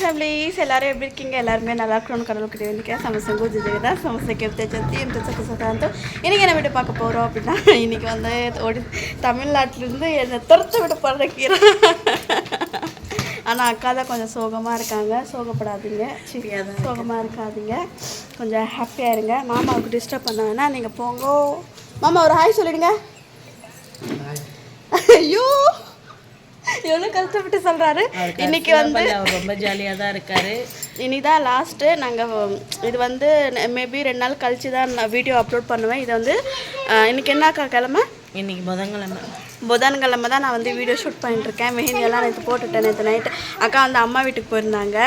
Families ಎಲ್ಲರೂ எப்படி இருக்கீங்க எல்லாருமே நல்லா இருக்கணும்னு கடவுள்கிட்ட வேண்டிக்க சமசங்கு ஜிஜிகதா சமசைக்கு தேஜந்தி எம் தச்சக்கு சதாந்து இன்றைக்கி என்ன வீட்டு பார்க்க போகிறோம் அப்படின்னா இன்றைக்கி வந்து ஒடி தமிழ்நாட்டிலேருந்து என்னை துரத்து விட்டு போகிற கீரை ஆனால் அக்கா தான் கொஞ்சம் சோகமாக இருக்காங்க சோகப்படாதீங்க சரி சோகமாக இருக்காதீங்க கொஞ்சம் ஹாப்பியாக இருங்க மாமாவுக்கு டிஸ்டர்ப் பண்ண வேணாம் நீங்கள் போங்க மாமா ஒரு ஹாய் சொல்லிடுங்க ஐயோ எவ்வளோ கஷ்டப்பட்டு சொல்கிறாரு இன்னைக்கு வந்து ரொம்ப ஜாலியாக தான் இருக்காரு. இனிதான் லாஸ்ட்டு நாங்கள் இது வந்து மேபி ரெண்டு நாள் கழிச்சு தான் நான் வீடியோ அப்லோட் பண்ணுவேன். இது வந்து இன்னைக்கு என்னக்கா கிழமை? இன்னைக்கு புதன்கிழமை. புதன்கிழமை தான் நான் வந்து வீடியோ ஷூட் பண்ணிட்டுருக்கேன் மெஹந்தி எல்லாம் நேற்று போட்டுட்டேன் நேற்று நைட்டு அக்கா வந்து அம்மா வீட்டுக்கு போயிருந்தாங்க.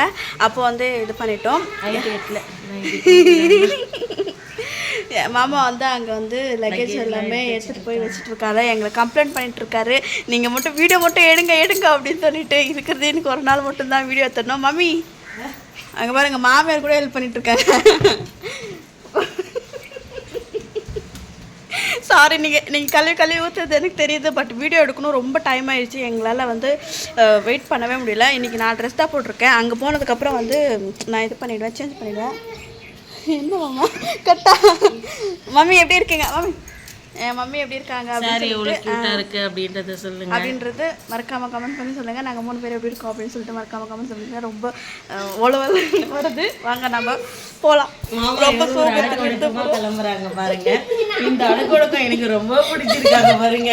அப்போ வந்து இது பண்ணிட்டோம். மாமா வந்து அங்கே வந்து லக்கேஜ் எல்லாமே எடுத்துகிட்டு போய் வச்சுட்டு இருக்காரு எங்களை கம்ப்ளைண்ட் பண்ணிட்டு இருக்காரு நீங்கள் மட்டும் வீடியோ மட்டும் எடுங்க எடுங்க அப்படின்னு சொல்லிட்டு இருக்கிறது எனக்கு ஒரு நாள் மட்டும் தான் வீடியோ எடுத்துடணும். மம்மி அங்கே பாருங்க மாமியார் கூட ஹெல்ப் பண்ணிட்டு இருக்காங்க சாரி நீங்கள் நீங்கள் கழுவி கழுவி ஊற்றுறது எனக்கு தெரியுது பட் வீடியோ எடுக்கணும். ரொம்ப டைம் ஆயிடுச்சு. எங்களால் வந்து வெயிட் பண்ணவே முடியல. இன்றைக்கி நான் ட்ரெஸ் தான் போட்டிருக்கேன். அங்கே போனதுக்கப்புறம் வந்து நான் இது பண்ணிவிடுவேன் சேஞ்ச் பண்ணிவிடுவேன் என்ன மாமா? கட்டா. மம்மி எப்படி இருக்கீங்க? மம்மி. என் மம்மி எப்படி இருக்காங்க சாரி எவ்வளோ க்யூட்டாக இருக்குது அப்படின்றத சொல்லுங்க. அப்படின்றது மறக்காம கமெண்ட் பண்ணி சொல்லுங்க. நாங்க மூணு பேர் எப்படி இருக்கோம் அப்படின்னு சொல்லிட்டு மறக்காம கமெண்ட் சொல்லுங்க. ரொம்ப ஒழுவல் வருது. வாங்க நம்ம போலாம். ரொம்ப சோகத்தை விட்டு அடுக்கொடுக்கமாக கிளம்புறாங்க பாருங்க. இந்த அடுக்கொடுக்கம் எனக்கு ரொம்ப பிடிச்சிருக்காங்க பாருங்க.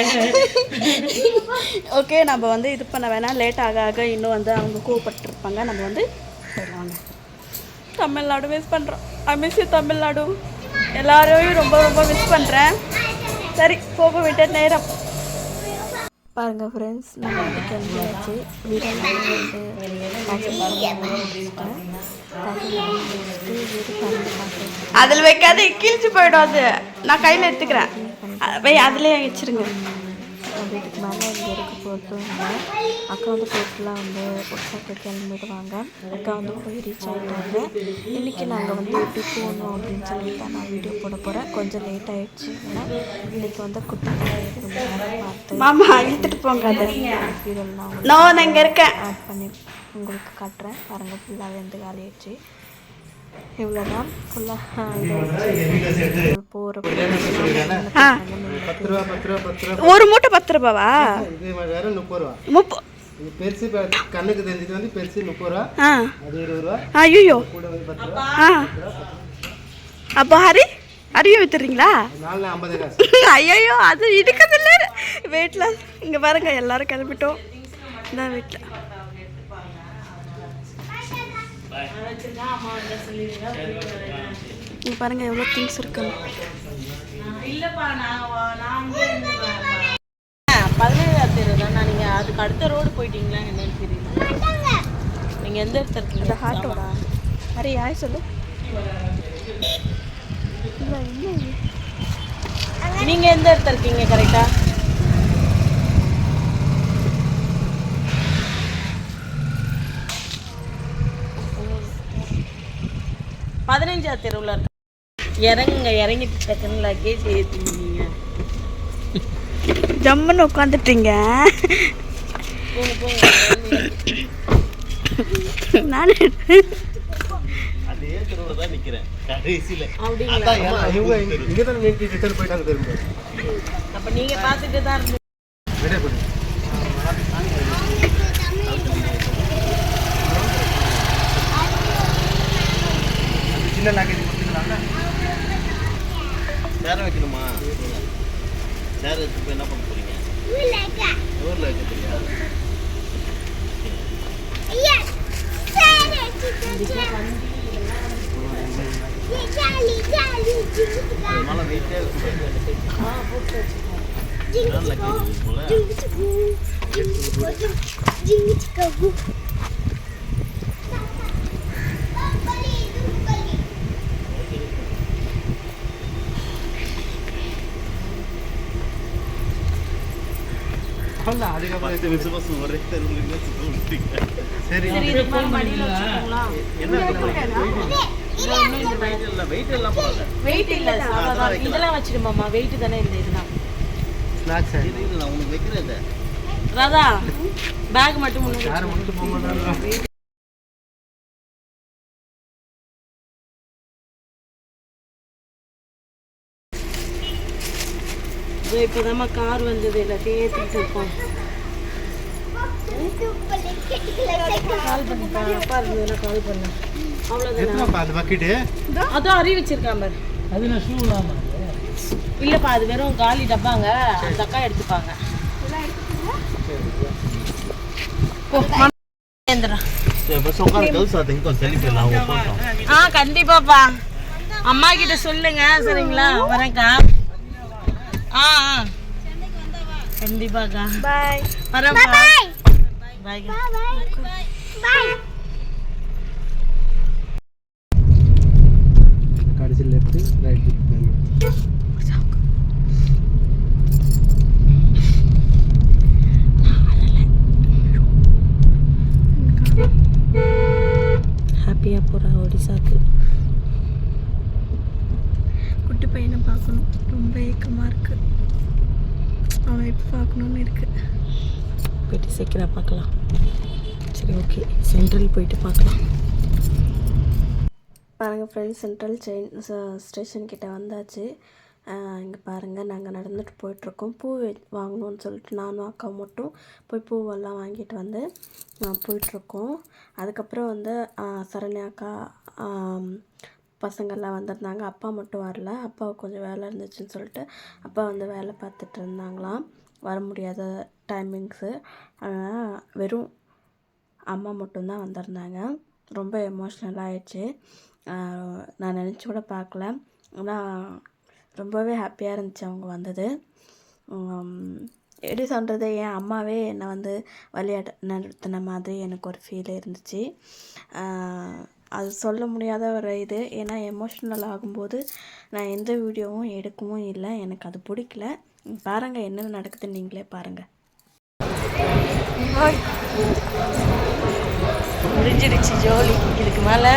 ஓகே நம்ம வந்து இது பண்ண வேணாம். லேட் ஆக ஆக இன்னும் வந்து அவங்க கூப்பிட்டுருப்பாங்க. நம்ம வந்து போயிடலாங்க தமிழ்நாடு மிஸ் பண்ணுறோம் ஐ மிஸ் யூ தமிழ்நாடு. எல்லாரையும் ரொம்ப ரொம்ப மிஸ் பண்ணுறேன் சரி போக விட்ட நேரம். பாருங்க ஃப்ரெண்ட்ஸ் நம்ம வந்து கிளம்பியாச்சு அதில் வைக்காத கிழிச்சு போயிடும் அது. நான் கையில் எடுத்துக்கிறேன். வை அதுலேயே வச்சிருங்க. வீட்டுக்கு மேலே இங்கே இருக்க போட்டு அக்கா வந்து போட்டுலாம் வந்து ஒட்டாக்க கிளம்பிடுவாங்க. அக்கா வந்து போய் ரீச் ஆகிட்டாங்க இன்றைக்கி நாங்கள் வந்து எப்படி போகணும் அப்படின்னு சொல்லிட்டு தான் நான் வீடியோ போட போகிறேன் கொஞ்சம் லேட் ஆயிடுச்சு. ஏன்னா இன்றைக்கி வந்து குட்டி பார்த்து மாமா இழுத்துட்டு போங்க வீடியோலாம் நான் இங்கே இருக்கேன். ஆட் பண்ணி உங்களுக்கு காட்டுறேன். பாருங்கள் ஃபுல்லாகவே வந்து காலி ஆயிடுச்சு. இவ்வளோதான் ஃபுல்லாக ஒரு மூட்டை பத்து ரூபாவா? இது வேற முப்பது ரூபா. முப்ப இது பெருசு கண்ணுக்கு தெரிஞ்சது வந்து பெருசு முப்பது ரூபா. ஆ. அது இருபது ரூபா. ஐயோ ஆ. அப்போ ஹரி ஹரியும் வித்துறீங்களா ஐயோ அது இருக்குதில்ல வீட்டில் இங்கே பாருங்க எல்லாரும் கிளம்பிட்டோம். இந்த வீட்டில் இங்கே பாருங்க எவ்வளோ திங்ஸ் இருக்கு. பதினேழாம் தெரு தான் நீங்கள் அதுக்கு அடுத்த ரோடு போயிட்டீங்களா என்னன்னு தெரியல. நீங்கள் எந்த இடத்துல இந்த இருக்கீங்க ஹாட்டோடா ஹரி யாய் சொல்லு? நீங்கள் எந்த இடத்துல இருக்கீங்க கரெக்டாக பதினஞ்சா தெருவில் இருக்க இறங்குங்க இறங்கிட்டு டக்குன்னு லக்கேஜ் ஏற்றிங்க ஜம்முன்னு உட்காந்துட்டீங்க போங்க போங்க நான் அப்போ நீங்கள் பார்த்துட்டு தான் இருந்தீங்க சின்ன லாக்கேஜ் சேர் வைக்கணுமா? சேர் வச்சு என்ன பண்ண போறீங்க? ஊரில் வைக்க போறியா மழை வெயிட்டே இருக்கும் போல. அதுக்கப்புறம் நிமிஷமா சரி என்ன வெயிட் இல்லை வெயிட் எல்லாம் பரவாயில்ல வெயிட் இல்லை இதெல்லாம் வச்சிடுமாம்மா வெயிட் தானே இந்த இதெல்லாம். ஸ்நாக்ஸ் இது இல்லை நான் உனக்கு வைக்கிறேன் ராதா பேக் மட்டும் இப்போதாம்மா கார் வந்தது எல்லாத்தையும் ஏற்றிட்டு இருக்கோம். கால் பண்ணுப்பா அப்பா இருந்ததுன்னா கால் பண்ணு. அவ்வளோதானே எத்தனைப்பா அந்த பக்கெட்டு அதான் அறி வச்சிருக்கான் பாரு. அது நான் ஷூ இல்லாம இல்லைப்பா அது வெறும் காலி டப்பாங்க. அந்த அக்கா எடுத்துப்பாங்க. கண்டிப்பாப்பா. அம்மா கிட்ட சொல்லுங்க சரிங்களா? வரேன்க்கா. ஆ ஆ. கண்டிப்பாக்கா பாய் வரேன்ப்பா பாய்க்கா கடைசி லெஃப்ட் ரைட் ஹாப்பியாக போகிறா ஒடிசாக்கு குட்டி பையனை பார்க்கணும் ரொம்ப ஏக்கமாக இருக்கு அவனை இப்போ பார்க்கணுன்னு இருக்கு போயிட்டு சீக்கிரம் பார்க்கலாம். சரி ஓகே சென்ட்ரல் போயிட்டு பார்க்கலாம். பாருங்கள் ஃப்ரெண்ட்ஸ் சென்ட்ரல் செயின் ஸ்டேஷன் கிட்டே வந்தாச்சு. இங்கே பாருங்கள் நாங்கள் நடந்துட்டு போயிட்டுருக்கோம். பூ வாங்கணும்னு சொல்லிட்டு நானும் அக்கா மட்டும் போய் பூவெல்லாம் வாங்கிட்டு வந்து போயிட்டுருக்கோம். அதுக்கப்புறம் வந்து சரண்யா அக்கா பசங்கள்லாம் வந்திருந்தாங்க. அப்பா மட்டும் வரல. அப்பாவுக்கு கொஞ்சம் வேலை இருந்துச்சுன்னு சொல்லிட்டு அப்பா வந்து வேலை பார்த்துட்டு இருந்தாங்களாம். வர முடியாத டைமிங்ஸு அதனால் வெறும் அம்மா மட்டும்தான் வந்திருந்தாங்க. ரொம்ப எமோஷ்னலாக ஆயிடுச்சு. நான் நினச்சி கூட பார்க்கல. ஆனால் ரொம்பவே ஹாப்பியாக இருந்துச்சு அவங்க வந்தது. எப்படி சொல்கிறது என் அம்மாவே என்னை வந்து விளையாட நடத்தின மாதிரி எனக்கு ஒரு ஃபீல் இருந்துச்சு. அது சொல்ல முடியாத ஒரு இது. ஏன்னா எமோஷ்னல் ஆகும்போது நான் எந்த வீடியோவும் எடுக்கவும் இல்லை. எனக்கு அது பிடிக்கல. பாருங்கள் என்னென்ன நடக்குதுன்னு நீங்களே பாருங்கள் முடிஞ்சிடுச்சு ஜோலி. இதுக்கு மேலே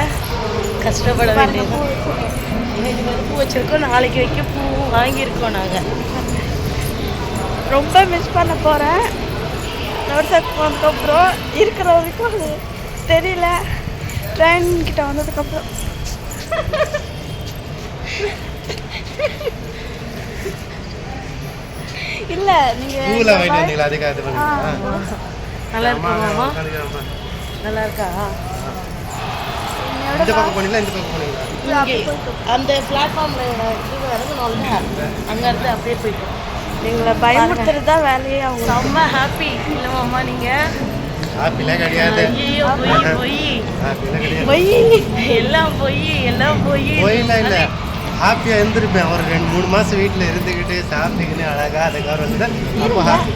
கஷ்டப்பட வேண்டியது இன்னைக்கு வந்து பூ வச்சுருக்கோம் நாளைக்கு வைக்க பூ வாங்கியிருக்கோம் நாங்கள் ரொம்ப மிஸ் பண்ண போகிறேன் நவர்சக் போனதுக்கப்புறம் இருக்கிற வரைக்கும் அது தெரியல. ட்ரெயின் கிட்ட வந்ததுக்கப்புறம். இல்லை பூவில் வாங்கிட்டு நீங்கள் வந்தீங்களா? அதுக்காக இது நல்லா உட்காந்துக்கிறேன்ப்பா. நல்லா இருக்கா? இந்த பக்கம் போனீங்களா? இந்த பக்கம் போனீங்களா? அந்த பிளாட்ஃபார்மில் இது இறங்கணும்ல அங்கேருந்து அப்படியே போயிட்டோம் எங்களை பயமுறுத்துறது தான் வேலையே அவங்க. செம்ம ஹாப்பி இல்லைமாம்மா நீங்கள் ஆப்பிளே கிடையாது. ஐயோ பொய் எல்லாம் பொய் எல்லாம் பொய். இல்லை. ஹாப்பியாக இருந்திருப்பேன். ஒரு ரெண்டு மூணு மாதம் வீட்டில் இருந்துக்கிட்டு சாப்பிட்டுக்கின்னு அழகாக அதுக்கப்புறம் வந்து அப்போ happy.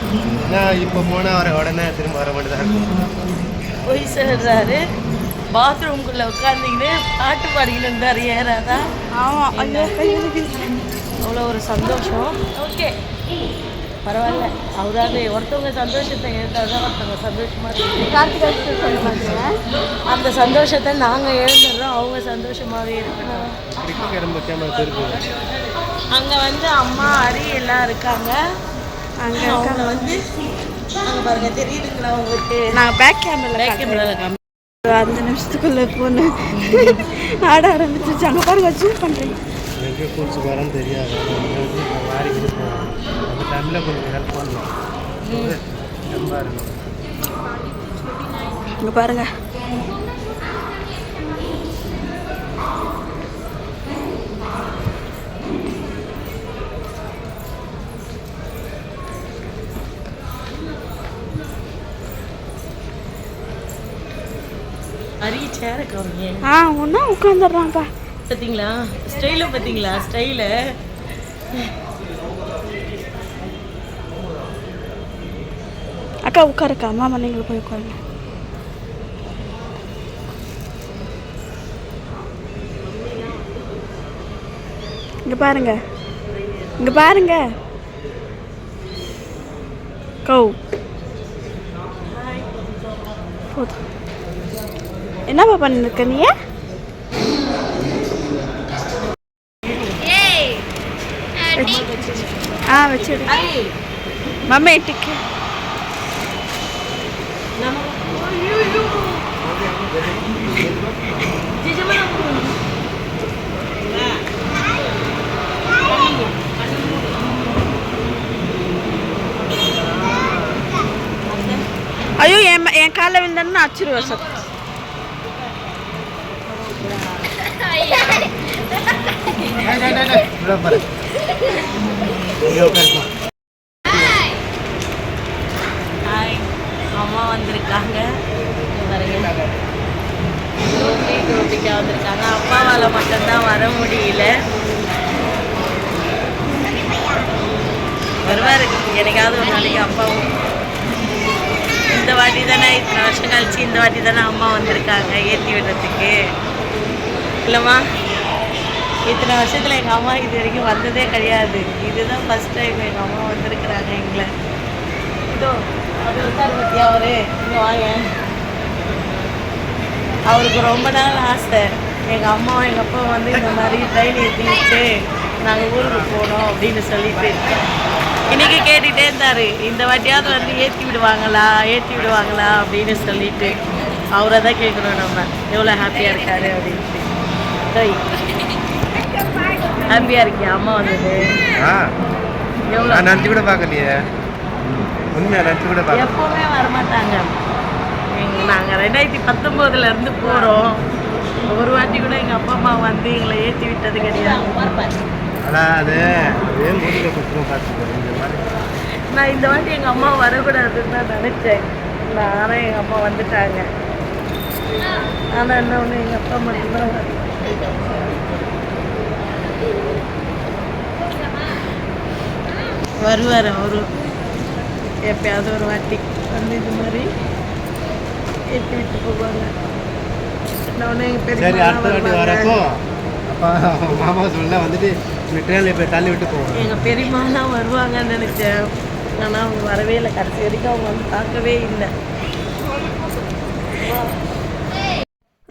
நான் இப்போ போனால் அவரை உடனே திரும்ப வர மட்டும் தான் இருக்கும். பொய் சொல்கிறாரு பாத்ரூம்குள்ளே உட்காந்துக்கிட்டு பாட்டு பாடிக்கிட்டு இருந்தார். ஏறாதா ஆமாம் அவ்வளோ ஒரு சந்தோஷம். ஓகே. பரவாயில்ல. அவராது ஒருத்தவங்க சந்தோஷத்தை எழுந்தால் தான் ஒருத்தவங்க சந்தோஷமாக இருக்கு கார்த்திகா சொல்லுவாங்க அந்த சந்தோஷத்தை நாங்கள் எழுந்துடுறோம் அவங்க சந்தோஷமாகவே இருக்கணும் கேமரா அங்கே வந்து அம்மா அரி எல்லாம் இருக்காங்க. அங்கே அவங்க வந்து அங்கே பாருங்க தெரியுதுங்களா உங்களுக்கு? நாங்கள் பேக் கேமரில் பேக் கேமராவில் காமி ஒரு அஞ்சு நிமிஷத்துக்குள்ள போன ஆட ஆரம்பிச்சிச்சு அங்கே பாருங்க ஜூம் பண்ணுறீங்க எங்கே தெரியாது. டைமில் கொஞ்சம் ஹெல்ப் பண்ணணும் ரொம்ப இருக்கும் இங்கே பாருங்க. அரி சேர கவனிங்க ஆ ஒன்றா உட்காந்துடுறான்ப்பா பார்த்தீங்களா ஸ்டைலை பார்த்தீங்களா ஸ்டைலு அக்கா உட்காருக்கா. மாமா நீங்கள் போய் உட்காருங்க. இங்கே பாருங்க. இங்கே பாருங்க. கௌ. போதும். என்னப்பா பண்ணிருக்க நீ? ஆ வச்சுடு மம்மி டிக்கு நம்ம ஜிஜமா நான் அச்சிருவேன் சார் இவ்வளோ பாரு இங்கே உட்காருப்பா ஹாய் அம்மா வந்திருக்காங்க இங்க பாருங்க கோபி கோபிக்கா வந்திருக்காங்க அப்பாவால் மட்டும்தான் வர முடியல வருவார் எனக்காவது ஒரு நாளைக்கு அப்பாவும் இந்த வாட்டி தானே இத்தனை வருஷம் கழிச்சு இந்த வாட்டி தானே அம்மா வந்திருக்காங்க ஏற்றி விடுறதுக்கு. இல்லைம்மா? இத்தனை வருஷத்தில் எங்கள் அம்மா இது வரைக்கும் வந்ததே கிடையாது. இதுதான் ஃபஸ்ட் டைம் எங்கள் அம்மா வந்திருக்கிறாங்க எங்களை. இதோ அது உட்கார் பற்றியா அவரு? இங்கே வாங்க. அவருக்கு ரொம்ப நாள் ஆசை. எங்கள் அம்மா எங்கள் அப்பா வந்து இந்த மாதிரி ட்ரெயின் ஏற்றி வச்சு நாங்கள் ஊருக்கு போனோம் அப்படின்னு சொல்லிட்டு இன்னைக்கு கேட்டுகிட்டே இருந்தார். இந்த வாட்டியாவது வந்து ஏற்றி விடுவாங்களா ஏற்றி விடுவாங்களா அப்படின்னு சொல்லிட்டு அவரை தான் கேட்கணும் நம்ம. எவ்வளோ ஹாப்பியாக இருக்காரு அப்படின்ட்டு. ஹாப்பியாக இருக்கியா? அம்மா வந்தது. ஆ. எவ்வளோ நான் நினச்சி கூட பார்க்கலையே. உண்மையாக நினச்சி கூட பார்க்கல. எப்பவுமே வரமாட்டாங்க. நாங்கள் ரெண்டாயிரத்தி பத்தொம்போதுல இருந்து போகிறோம் ஒரு வாட்டி கூட எங்கள் அப்பா அம்மா வந்து எங்களை ஏற்றி விட்டது கிடையாது. ஆனால் அது அதே மூடியில் கொடுத்துருவோம் பார்த்துக்கோ இந்த மாதிரி. நான் இந்த வாட்டி எங்கள் அம்மா வரக்கூடாதுன்னு தான் நினச்சேன். நானும் எங்கள் அம்மா வந்துட்டாங்க. ஆனால் என்ன ஒன்று எங்கள் அப்பா மட்டும்தான். வருவார் அவரும் எப்பயாவது ஒரு வாட்டி வந்து இது மாதிரி ஏற்றி விட்டு போவாங்க. இன்னொன்று எங்கள் சரி பெரிய மாமா சொல்ல வந்துட்டு இந்த ட்ரெயினில் போய் தள்ளி விட்டு போவோம் எங்கள் பெரியம்மாலாம் வருவாங்கன்னு நினச்சேன். ஆனால் அவங்க வரவே இல்லை. கடைசி வரைக்கும் அவங்க வந்து பார்க்கவே இல்லை.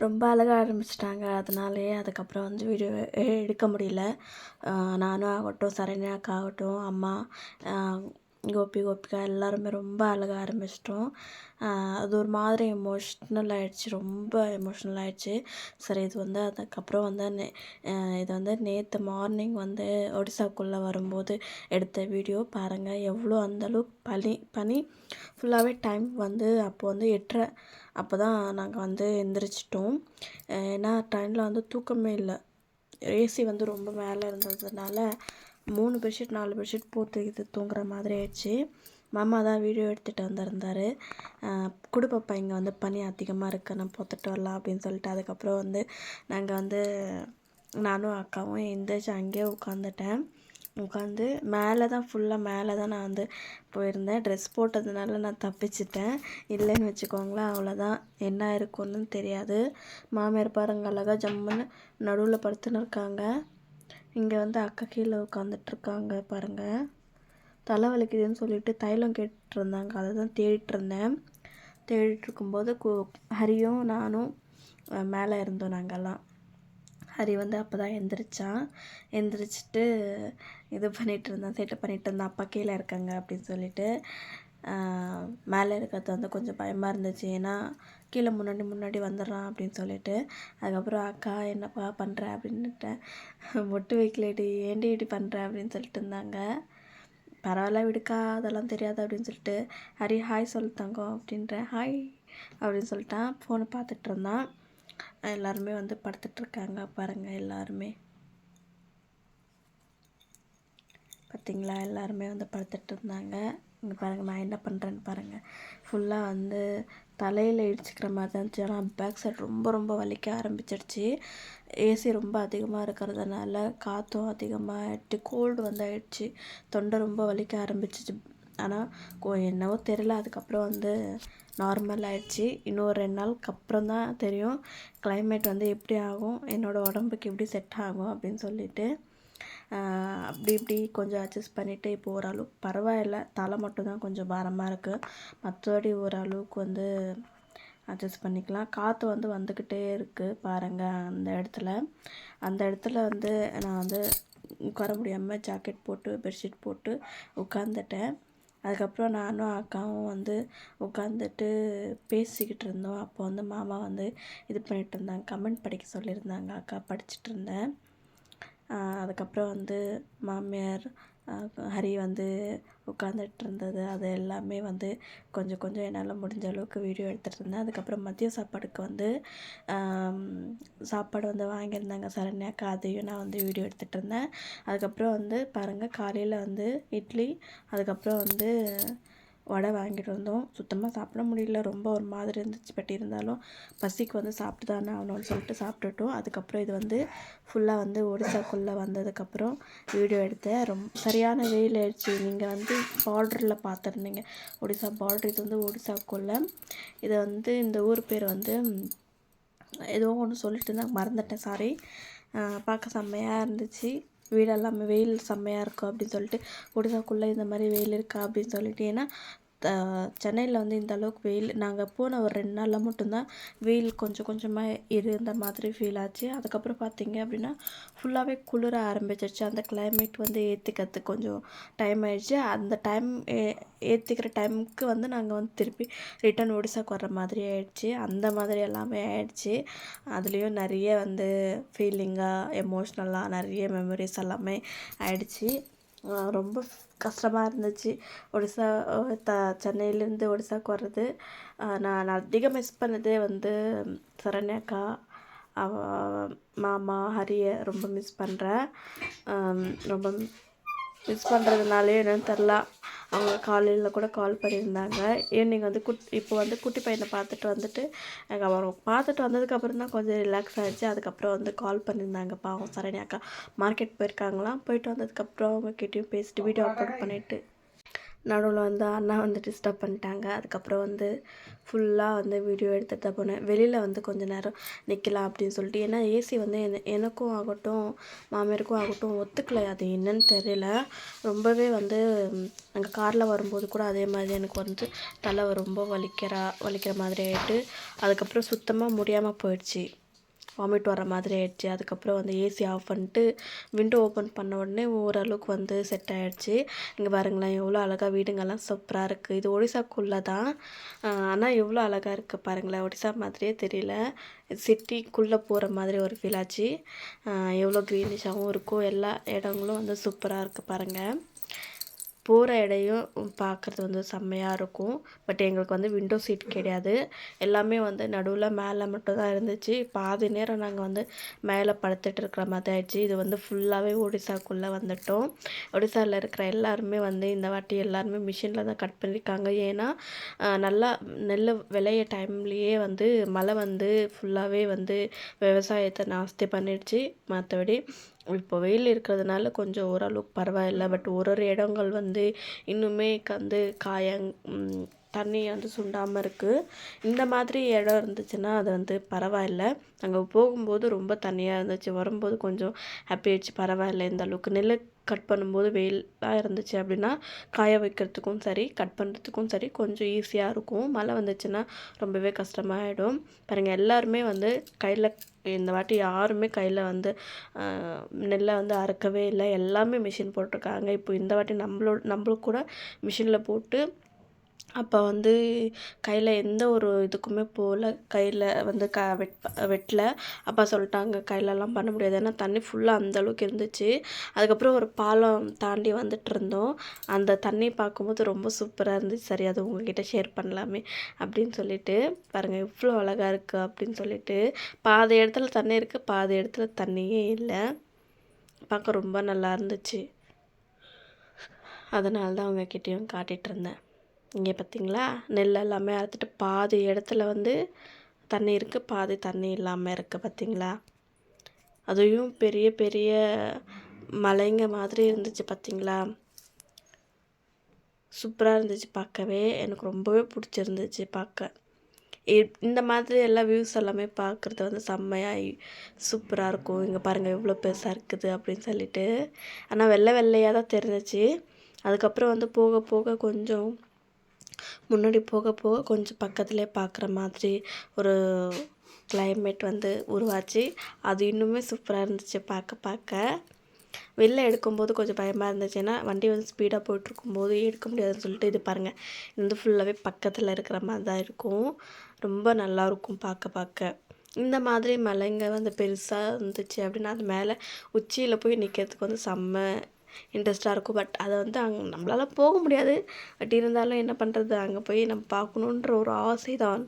ரொம்ப அழக ஆரம்பிச்சிட்டாங்க. அதனாலே அதுக்கப்புறம் வந்து வீடியோ எடுக்க முடியல. நானும் ஆகட்டும் சரண்யாக்கா ஆகட்டும் அம்மா கோபி கோபிகா எல்லாருமே ரொம்ப அழக ஆரம்பிச்சிட்டோம். அது ஒரு மாதிரி எமோஷ்னல் ஆகிடுச்சி ரொம்ப எமோஷ்னல் ஆகிடுச்சி சரி இது வந்து அதுக்கப்புறம் வந்து நே- இது வந்து நேற்று மார்னிங் வந்து ஒடிசாக்குள்ளே வரும்போது எடுத்த வீடியோ பாருங்கள் எவ்வளோ அந்தளவுக்கு பனி பனி ஃபுல்லாகவே டைம் வந்து அப்போ வந்து எட்டரை அப்போ தான் நாங்கள் வந்து எந்திரிச்சிட்டோம். ஏன்னா ட்ரெயினில் வந்து தூக்கமே இல்லை. ஏசி வந்து ரொம்ப மேலே இருந்ததுனால மூணு பெட்ஷீட் நாலு பெட்ஷீட் போட்டுக்கிட்டு தூங்குற மாதிரி ஆயிடுச்சு. மாமா தான் வீடியோ எடுத்துகிட்டு வந்திருந்தார். குடுப்பப்பா இங்கே வந்து பனி அதிகமாக இருக்குது நான் போத்துட்டு வரலாம் அப்படின்னு சொல்லிட்டு அதுக்கப்புறம் வந்து நாங்கள் வந்து நானும் அக்காவும் எந்திரிச்சு அங்கேயே உட்காந்துட்டேன் உட்காந்து மேலே தான் ஃபுல்லாக மேலே தான் நான் வந்து போயிருந்தேன். ட்ரெஸ் போட்டதுனால நான் தப்பிச்சிட்டேன். இல்லைன்னு வச்சுக்கோங்களேன் அவ்வளோதான் என்ன இருக்குன்னு தெரியாது. மாமியார் பாருங்க அழகாக ஜம்முன்னு நடுவில் படுத்துன்னு இருக்காங்க. இங்கே வந்து அக்கா கீழே உட்காந்துட்ருக்காங்க பாருங்கள் தலை வலிக்குதுன்னு சொல்லிட்டு தைலம் கேட்டுருந்தாங்க இருந்தாங்க அதை தான் தேடிட்டுருந்தேன் தேடிட்டுருக்கும்போது கு ஹரியும் நானும் மேலே இருந்தோம் நாங்கள்லாம் ஹரி வந்து அப்போ தான் எந்திரிச்சான். எந்திரிச்சிட்டு இது பண்ணிகிட்டு இருந்தான் சேட்டை பண்ணிகிட்டு இருந்தான் அப்பா கீழே இருக்காங்க அப்படின்னு சொல்லிட்டு. மேலே இருக்கிறது வந்து கொஞ்சம் பயமாக இருந்துச்சு. ஏன்னா கீழே முன்னாடி முன்னாடி வந்துடுறான் அப்படின்னு சொல்லிட்டு. அதுக்கப்புறம் அக்கா என்னப்பா பண்ணுற அப்படின்னுட்டேன் மொட்டு வைக்கலடி ஏண்டி இப்படி பண்ணுற அப்படின்னு சொல்லிட்டு இருந்தாங்க. பரவாயில்ல விடுக்கா அதெல்லாம் தெரியாது அப்படின்னு சொல்லிட்டு. ஹரி ஹாய் சொல் தங்கம் அப்படின்ற ஹாய் அப்படின்னு சொல்லிட்டான் ஃபோனை பார்த்துட்டு இருந்தான். எல்லாருமே வந்து படுத்துட்ருக்காங்க பாருங்கள் எல்லாருமே. பார்த்தீங்களா? எல்லாருமே வந்து படுத்துட்டு இருந்தாங்க. இங்கே பாருங்கள் நான் என்ன பண்ணுறேன்னு பாருங்கள் ஃபுல்லாக வந்து தலையில் இடிச்சுக்கிற மாதிரி தான் இருந்துச்சு. ஆனால் பேக் சைடு ரொம்ப ரொம்ப வலிக்க ஆரம்பிச்சிடுச்சு ஏசி ரொம்ப அதிகமாக இருக்கிறதுனால காற்றும் அதிகமாக ஆகிடுச்சு கோல்டு வந்து ஆயிடுச்சு தொண்டை ரொம்ப வலிக்க ஆரம்பிச்சிச்சு. ஆனால் கோ என்னவோ தெரியல. அதுக்கப்புறம் வந்து நார்மல் ஆகிடுச்சி இன்னும் ஒரு ரெண்டு நாளுக்கு அப்புறம் தான் தெரியும். கிளைமேட் வந்து எப்படி ஆகும்? என்னோடய உடம்புக்கு எப்படி செட் ஆகும்? அப்படின்னு சொல்லிட்டு. அப்படி இப்படி கொஞ்சம் அட்ஜஸ்ட் பண்ணிவிட்டு இப்போ ஓரளவுக்கு பரவாயில்ல. தலை மட்டும்தான் கொஞ்சம் பாரமாக இருக்குது மற்றபடி ஓரளவுக்கு வந்து அட்ஜஸ்ட் பண்ணிக்கலாம். காற்று வந்து வந்துக்கிட்டே இருக்குது பாருங்கள் அந்த இடத்துல. அந்த இடத்துல வந்து நான் வந்து உட்கார முடியாமல் ஜாக்கெட் போட்டு பெட்ஷீட் போட்டு உட்காந்துட்டேன் அதுக்கப்புறம் நானும் அக்காவும் வந்து உட்காந்துட்டு பேசிக்கிட்டு இருந்தோம். அப்போ வந்து மாமா வந்து இது பண்ணிகிட்டு இருந்தாங்க. கமெண்ட் படிக்க சொல்லியிருந்தாங்க. அக்கா படிச்சுட்டு இருந்தேன். அதுக்கப்புறம் வந்து மாமியார் ஹரி வந்து உட்காந்துட்டு இருந்தது அது எல்லாமே வந்து கொஞ்சம் கொஞ்சம் என்னால் முடிஞ்ச அளவுக்கு வீடியோ எடுத்துகிட்டு இருந்தேன் அதுக்கப்புறம் மதிய சாப்பாடுக்கு வந்து சாப்பாடு வந்து வாங்கியிருந்தாங்க. சரண்யாக்கா அதையும் நான் வந்து வீடியோ எடுத்துகிட்டு இருந்தேன் அதுக்கப்புறம் வந்து பாருங்கள் காலையில் வந்து இட்லி அதுக்கப்புறம் வந்து வடை வாங்கிட்டு வந்தோம். சுத்தமாக சாப்பிட முடியல. ரொம்ப ஒரு மாதிரி இருந்துச்சு. பட் இருந்தாலும் பசிக்கு வந்து சாப்பிட்டு தானே ஆகணும்னு சொல்லிட்டு சாப்பிட்டுட்டோம். அதுக்கப்புறம் இது வந்து ஃபுல்லாக வந்து ஒடிசாக்குள்ளே வந்ததுக்கப்புறம் வீடியோ எடுத்தேன். ரொம்ப சரியான வெயில் ஆயிடுச்சு. நீங்கள் வந்து பார்டரில் பார்த்துருந்தீங்க. ஒடிசா பார்டர் இது வந்து ஒடிசாக்குள்ளே. இதை வந்து இந்த ஊர் பேர் வந்து ஏதோ ஒன்று சொல்லிட்டு இருந்தேன் மறந்துட்டேன். சாரி பார்க்க செம்மையாக இருந்துச்சு. வீடெல்லாமே வெயில் செம்மையாக இருக்கும் அப்படின்னு சொல்லிட்டு ஒடிசாக்குள்ளே இந்த மாதிரி வெயில் இருக்கா அப்படின்னு சொல்லிட்டு. ஏன்னா சென்னையில் வந்து இந்த அளவுக்கு வெயில் நாங்கள் போன ஒரு ரெண்டு நாளில் மட்டும்தான் வெயில் கொஞ்சம் கொஞ்சமாக இருந்த மாதிரி ஃபீல் ஆச்சு. அதுக்கப்புறம் பார்த்தீங்க அப்படின்னா ஃபுல்லாகவே குளிர ஆரம்பிச்சிருச்சு. அந்த கிளைமேட் வந்து ஏற்றுக்கிறதுக்கு கொஞ்சம் டைம் ஆயிடுச்சு. அந்த டைம் ஏற்றிக்கிற டைமுக்கு வந்து நாங்கள் வந்து திருப்பி ரிட்டர்ன் ஒடிசாக்கு வர்ற மாதிரி ஆயிடுச்சு. அந்த மாதிரி எல்லாமே ஆயிடுச்சு. அதுலேயும் நிறைய வந்து ஃபீலிங்காக எமோஷ்னலாக நிறைய மெமரிஸ் எல்லாமே ஆயிடுச்சு. ரொம்ப கஷ்டமாக இருந்துச்சு. ஒடிசா த சென்னையிலேருந்து ஒடிசாக்கு வர்றது. நான் அதிகம் மிஸ் பண்ணதே வந்து சரண்யாக்கா. அவ மாமா ஹரியை ரொம்ப மிஸ் பண்ணுறேன் ரொம்ப மிஸ் பண்ணுறதுனாலே என்னன்னு தெரில. அவங்க காலையில் கூட கால் பண்ணியிருந்தாங்க. ஈவினிங் வந்து குட் இப்போ வந்து குட்டி பையனை பார்த்துட்டு வந்துட்டு எனக்கு அவரை பார்த்துட்டு வந்ததுக்கப்புறம் தான் கொஞ்சம் ரிலாக்ஸ் ஆகிடுச்சு அதுக்கப்புறம் வந்து கால் பண்ணியிருந்தாங்க பாவம் சரணி அக்கா. மார்க்கெட் போயிருக்காங்களாம். போயிட்டு வந்ததுக்கப்புறம் அவங்க கிட்டேயும் பேசிட்டு வீடியோ அப்லோட் பண்ணிவிட்டு நடுவில் வந்து அண்ணா வந்து டிஸ்டர்ப் பண்ணிட்டாங்க. அதுக்கப்புறம் வந்து ஃபுல்லாக வந்து வீடியோ எடுத்துகிட்டு தான் போனேன். வெளியில் வந்து கொஞ்சம் நேரம் நிற்கலாம் அப்படின்னு சொல்லிட்டு. ஏன்னா ஏசி வந்து எனக்கும் ஆகட்டும் மாமியாருக்கும் ஆகட்டும் ஒத்துக்கலை. அது என்னன்னு தெரியல. ரொம்பவே வந்து நாங்கள் காரில் வரும்போது கூட அதே மாதிரி எனக்கு வந்து தலை ரொம்ப வலிக்கிறா வலிக்கிற மாதிரி ஆகிட்டு அதுக்கப்புறம் சுத்தமாக முடியாமல் போயிடுச்சு. வாமிட் வர மாதிரி ஆயிடுச்சு. அதுக்கப்புறம் வந்து ஏசி ஆஃப் பண்ணிட்டு விண்டோ ஓப்பன் பண்ண உடனே ஓரளவுக்கு வந்து செட் ஆகிடுச்சு இங்கே பாருங்களேன் எவ்வளோ அழகாக வீடுங்கெல்லாம் சூப்பராக இருக்குது இது ஒடிசாக்குள்ளே தான். ஆனால் எவ்வளோ அழகாக இருக்குது பாருங்களேன். ஒடிசா மாதிரியே தெரியல. சிட்டிக்குள்ளே போகிற மாதிரி ஒரு ஃபீல் ஆச்சு. எவ்வளோ க்ரீனிஷாகவும் இருக்கும் எல்லா இடங்களும் வந்து சூப்பராக இருக்குது பாருங்கள் போகிற இடையும் பார்க்குறது வந்து செம்மையாக இருக்கும். பட் எங்களுக்கு வந்து விண்டோ சீட் கிடையாது. எல்லாமே வந்து நடுவில் மேலே மட்டும் தான் இருந்துச்சு. பாதி நேரம் நாங்கள் வந்து மேலே படுத்துட்டு இருக்கிற மாதிரி ஆயிடுச்சு. இது வந்து ஃபுல்லாகவே ஒடிசாக்குள்ளே வந்துட்டோம். ஒடிசாவில் இருக்கிற எல்லாருமே வந்து இந்த வாட்டி எல்லாருமே மிஷினில் தான் கட் பண்ணியிருக்காங்க ஏன்னா நல்லா நெல் விளைய டைம்லேயே வந்து மழை வந்து ஃபுல்லாகவே வந்து விவசாயத்தை நாஸ்தி பண்ணிடுச்சு. மற்றபடி இப்போ வெயில் இருக்கிறதுனால கொஞ்சம் ஓரளவுக்கு பரவாயில்ல. பட் ஒரு ஒரு இடங்கள் வந்து இன்னுமே வந்து காயங் தண்ணி வந்து சுண்டாமல் இருக்குது இந்த மாதிரி இடம் இருந்துச்சுன்னா அது வந்து பரவாயில்ல. அங்கே போகும்போது ரொம்ப தண்ணியாக இருந்துச்சு. வரும்போது கொஞ்சம் ஹாப்பி ஆயிடுச்சு. பரவாயில்ல. இந்த அளவுக்கு நில கட் பண்ணும்போது வெயிலாக இருந்துச்சு அப்படின்னா காய வைக்கிறதுக்கும் சரி கட் பண்ணுறதுக்கும் சரி கொஞ்சம் ஈஸியாக இருக்கும். மழை வந்துச்சுன்னா ரொம்பவே கஷ்டமாயிடும். பாருங்கள் எல்லாருமே வந்து கையில் இந்த வாட்டி யாருமே கையில் வந்து நெல்லை வந்து அறுக்கவே இல்லை. எல்லாமே மிஷின் போட்டிருக்காங்க. இப்போ இந்த வாட்டி நம்மளோட நம்மளுக்கு கூட மிஷினில் போட்டு அப்போ வந்து கையில் எந்த ஒரு இதுக்குமே போகல கையில் வந்து க வெட் வெட்டல. அப்பா சொல்லிட்டாங்க கையிலலாம் பண்ண முடியாது. ஏன்னா தண்ணி ஃபுல்லாக அந்த அளவுக்கு இருந்துச்சு. அதுக்கப்புறம் ஒரு பாலம் தாண்டி வந்துட்டு இருந்தோம். அந்த தண்ணி பார்க்கும்போது ரொம்ப சூப்பராக இருந்துச்சு. சரி அது உங்ககிட்ட ஷேர் பண்ணலாமே அப்படின்னு சொல்லிட்டு பாருங்கள் இவ்வளோ அழகாக இருக்குது அப்படின்னு சொல்லிட்டு பாதி இடத்துல தண்ணி இருக்குது பாதி இடத்துல தண்ணியே இல்லை. பார்க்க ரொம்ப நல்லா இருந்துச்சு. அதனால தான் அவங்கக்கிட்டேயும் காட்டிகிட்டு இருந்தேன். இங்கே பார்த்தீங்களா? நெல் எல்லாமே அறுத்துட்டு பாதி இடத்துல வந்து தண்ணி இருக்குது பாதி தண்ணி இல்லாமல் இருக்குது பார்த்தீங்களா? அதையும் பெரிய பெரிய மலைங்க மாதிரி இருந்துச்சு பார்த்தீங்களா? சூப்பராக இருந்துச்சு பார்க்கவே. எனக்கு ரொம்பவே பிடிச்சிருந்துச்சு பார்க்க. இந்த மாதிரி எல்லா வியூஸ் எல்லாமே பார்க்குறது வந்து செம்மையாக சூப்பராக இருக்கும். இங்கே பாருங்கள் எவ்வளோ பெருசாக இருக்குது அப்படின்னு சொல்லிட்டு. ஆனால் வெள்ளை வெள்ளையாக தான் தெரிஞ்சிச்சு. அதுக்கப்புறம் வந்து போக போக கொஞ்சம் முன்னாடி போக போக கொஞ்சம் பக்கத்துலேயே பார்க்குற மாதிரி ஒரு கிளைமேட் வந்து உருவாச்சு. அது இன்னுமே சூப்பராக இருந்துச்சு பார்க்க பார்க்க. வெளில எடுக்கும்போது கொஞ்சம் பயமாக இருந்துச்சு. ஏன்னா வண்டி வந்து ஸ்பீடாக போயிட்டுருக்கும்போது எடுக்க முடியாதுன்னு சொல்லிட்டு இது பாருங்கள் இது வந்து ஃபுல்லாகவே பக்கத்தில் இருக்கிற மாதிரி தான் இருக்கும். ரொம்ப நல்லாயிருக்கும் பார்க்க பார்க்க. இந்த மாதிரி மலைங்க வந்து பெருசாக இருந்துச்சு அப்படின்னா அது மேலே உச்சியில் போய் நிற்கிறதுக்கு வந்து செம்ம இன்ட்ரெஸ்ட்டாக இருக்கும். பட் அதை வந்து அங்கே நம்மளால் போக முடியாது. பட் இருந்தாலும் என்ன பண்ணுறது அங்கே போய் நம்ம பார்க்கணுன்ற ஒரு ஆசை தான்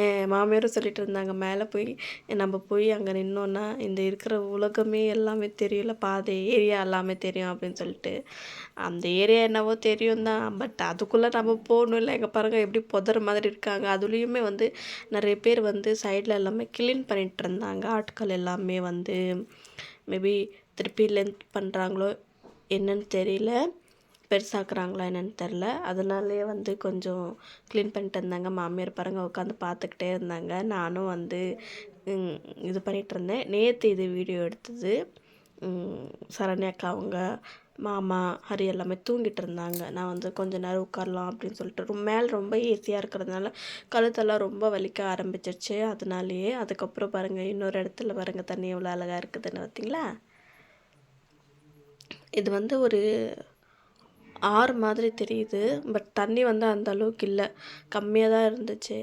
என் மாமியாரும் சொல்லிட்டு இருந்தாங்க. மேலே போய் நம்ம போய் அங்கே நின்னோன்னா இந்த இருக்கிற உலகமே எல்லாமே தெரியல பாதை ஏரியா எல்லாமே தெரியும் அப்படின்னு சொல்லிட்டு. அந்த ஏரியா என்னவோ தெரியும் தான் பட் அதுக்குள்ளே நம்ம போகணும் இல்லை. எங்கள் பாருங்கள் எப்படி புதற மாதிரி இருக்காங்க. அதுலேயுமே வந்து நிறைய பேர் வந்து சைடில் எல்லாமே க்ளீன் பண்ணிகிட்டு இருந்தாங்க. ஆட்கள் எல்லாமே வந்து மேபி திருப்பி லென்த் பண்ணுறாங்களோ என்னன்னு தெரியல. பெருசாக்குறாங்களா என்னன்னு தெரில அதனாலே வந்து கொஞ்சம் க்ளீன் பண்ணிட்டு இருந்தாங்க. மாமியார் பாருங்க உட்காந்து பார்த்துக்கிட்டே இருந்தாங்க. நானும் வந்து இது பண்ணிகிட்டு இருந்தேன். நேற்று இது வீடியோ எடுத்தது. சரண்யாக்கா சரண்யா அக்கா அவங்க மாமா ஹரி எல்லாமே தூங்கிட்டு இருந்தாங்க. நான் வந்து கொஞ்ச நேரம் உட்காரலாம் அப்படின்னு சொல்லிட்டு ரொம்ப மேலே ரொம்ப ஈஸியாக இருக்கிறதுனால கழுத்தெல்லாம் ரொம்ப வலிக்க ஆரம்பிச்சிருச்சு. அதனாலேயே அதுக்கப்புறம் பாருங்கள் இன்னொரு இடத்துல பாருங்கள் தண்ணி எவ்வளோ அழகாக இருக்குதுன்னு பார்த்தீங்களா? இது வந்து ஒரு ஆறு மாதிரி தெரியுது பட் தண்ணி வந்து அந்த அளவுக்கு இல்லை. கம்மியாக தான் இருந்துச்சு.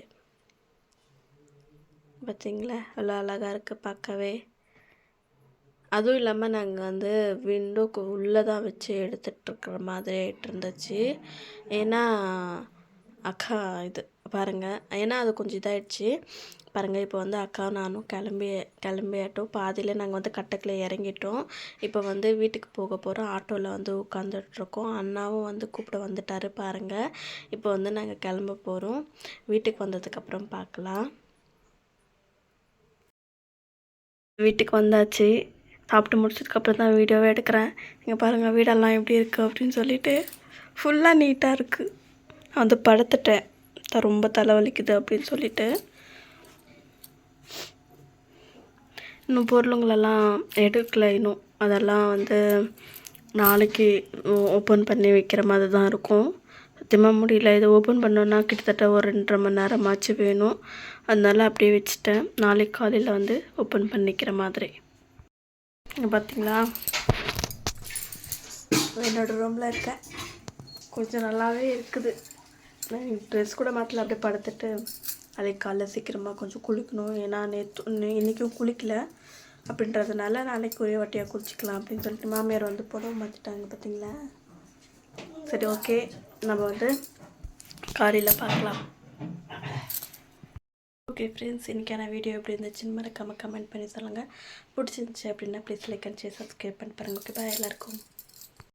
பார்த்தீங்களா அவ்வளோ அழகாக இருக்குது பார்க்கவே. அதுவும் இல்லாமல் நாங்கள் வந்து விண்டோக்கு உள்ளே தான் வச்சு எடுத்துகிட்ருக்குற மாதிரி ஆகிட்டு இருந்துச்சு. ஏன்னா அக்கா இது பாருங்கள் ஏன்னா அது கொஞ்சம் இதாயிடுச்சு. பாருங்கள் இப்போ வந்து அக்கா நானும் கிளம்பி கிளம்பியாட்டோம். பாதியில் நாங்கள் வந்து கட்டக்கில் இறங்கிட்டோம். இப்போ வந்து வீட்டுக்கு போக போகிறோம் ஆட்டோவில் வந்து உட்காந்துட்ருக்கோம் அண்ணாவும் வந்து கூப்பிட வந்துட்டாரு பாருங்கள் இப்போ வந்து நாங்கள் கிளம்ப போகிறோம் வீட்டுக்கு வந்ததுக்கப்புறம் பார்க்கலாம் வீட்டுக்கு வந்தாச்சு. சாப்பிட்டு முடிச்சதுக்கப்புறம் தான் வீடியோவே எடுக்கிறேன். இங்கே பாருங்கள் வீடெல்லாம் எப்படி இருக்குது அப்படின்னு சொல்லிட்டு ஃபுல்லாக நீட்டாக இருக்குது நான் வந்து படுத்துட்டேன். தான் ரொம்ப தலைவலிக்குது அப்படின்னு சொல்லிட்டு. இன்னும் பொருளுங்களெல்லாம் எடுக்கல இன்னும். அதெல்லாம் வந்து நாளைக்கு ஓப்பன் பண்ணி வைக்கிற மாதிரி தான் இருக்கும். சத்தியமாக முடியல. இதை ஓப்பன் பண்ணோன்னா கிட்டத்தட்ட ஒரு ரெண்டரை மணி நேரமாச்சு வேணும். அதனால அப்படியே வச்சுட்டேன். நாளைக்கு காலையில் வந்து ஓப்பன் பண்ணிக்கிற மாதிரி. பார்த்திங்களா பார்த்தீங்களா என்னோடய ரூமில் இருக்கேன் கொஞ்சம் நல்லாவே இருக்குது. நான் ட்ரெஸ் கூட மாற்றல அப்படியே படுத்துட்டு அதே காலைல சீக்கிரமாக கொஞ்சம் குளிக்கணும். ஏன்னா நேற்று இன்றைக்கும் குளிக்கல. அப்படின்றதுனால நாளைக்கு ஒரே வாட்டியாக குளிச்சிக்கலாம் அப்படின்னு சொல்லிட்டு மாமியார் வந்து புடவை மாற்றிட்டாங்க பார்த்தீங்களா சரி ஓகே. நம்ம வந்து காலையில் பார்க்கலாம். ஓகே ஃப்ரெண்ட்ஸ் இன்றைக்கான வீடியோ எப்படி இருந்துச்சுன்னு மறக்காமல் கமெண்ட் பண்ணி சொல்லுங்கள் பிடிச்சிருந்துச்சி அப்படின்னா please like and share subscribe பண்ணி பாருங்கள் ஓகே பாய் எல்லாருக்கும்.